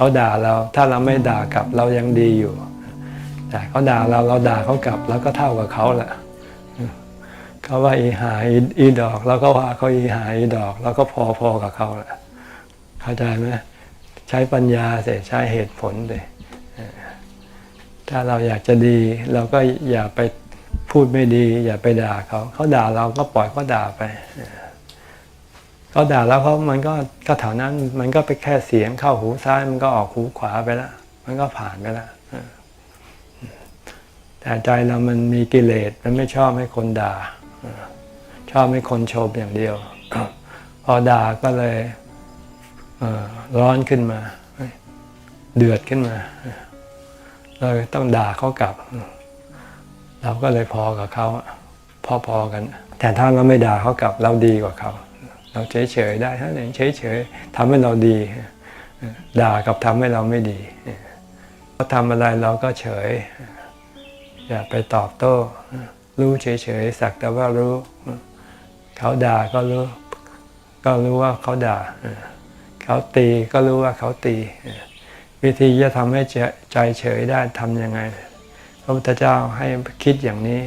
เขาด่าเราถ้าเราไม่ด่ากลับเรายังดีอยู่ แต่เขาด่าเราเราด่าเขากลับแล้วก็เท่ากับเขาแหละเขาว่าอีหาอีอีดอกเราก็ว่าเขาอีหาอีดอกเราก็พอพอกับเขาแหละเข้าใจไหมใช้ปัญญาเสใช้เหตุผลเลยถ้าเราอยากจะดี เราก็อย่าไปพูดไม่ดี อย่าไปด่าเขา เขาด่าเราก็ปล่อยเขาด่าไป เขาด่าแล้วเขามันก็ก็แถวนั้นมันก็ไปแค่เสียงเข้าหูซ้ายมันก็ออกหูขวาไปแล้วมันก็ผ่านไปแล้วแต่ใจเรามันมีกิเลสมันไม่ชอบให้คนด่าชอบให้คนชมอย่างเดียว พอด่าก็เลยร้อนขึ้นมา เดือดขึ้นมาเราต้องด่าเขากลับ เราก็เลยพอกับเขาพอๆกัน แต่ถ้าเราไม่ด่าเขากลับ เราดีกว่าเขา เราเฉยๆได้ท่านเองเฉยๆทำให้เราดี ด่ากับทำให้เราไม่ดีเขาทำอะไรเราก็เฉย อย่าไปตอบโต้ รู้เฉยๆสักแต่ว่ารู้ เขาด่าก็รู้ ก็รู้ว่าเขาด่า เขาตีก็รู้ว่าเขาตี วิธีจะทำให้ใจเฉยได้ทำยังไง พระพุทธเจ้าให้คิดอย่างนี้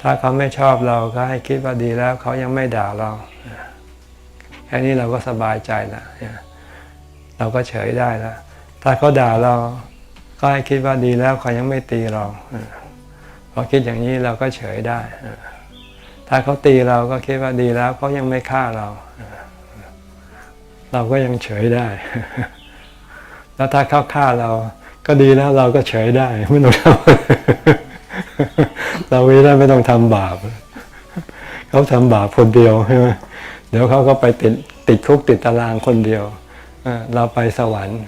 ถ้าเขาไม่ชอบเราก็ให้คิดว่าดีแล้ว เขายังไม่ด่าเรา ค่นี้เราก็สบายใจแล้วเราก็เฉยได้แล้วถ้าเขาด่าเราก็ให้คิดว่าดีแล้วเขายังไม่ตีเราพอคิดอย่างนี้เราก็เฉยได้ ถ้าเขาตีเราก็คิดว่าดีแล้วเขายังไม่ฆ่าเรา เราก็ยังเฉยได้ แล้วถ้าเขาฆ่าเรา ก็ดีแล้วเราก็เฉยได้ไม่ต้องทำเราไม่ได้ไม่ต้องทำบาป เขาทำบาปคนเดียวใช่ไหม เดี๋ยวเขาก็ไปติดติดคุกติดตารางคนเดียว เราไปสวรรค์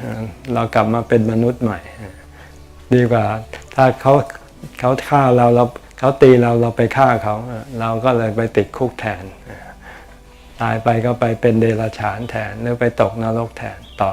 เรากลับมาเป็นมนุษย์ใหม่ ดีกว่าถ้าเขาเขาฆ่าเราเราเขาตีเราเราไปฆ่าเขาเราก็เลยไปติดคุกแทน ตายไปก็ไปเป็นเดรัจฉานแทนหรือไปตกนรกแทนต่อ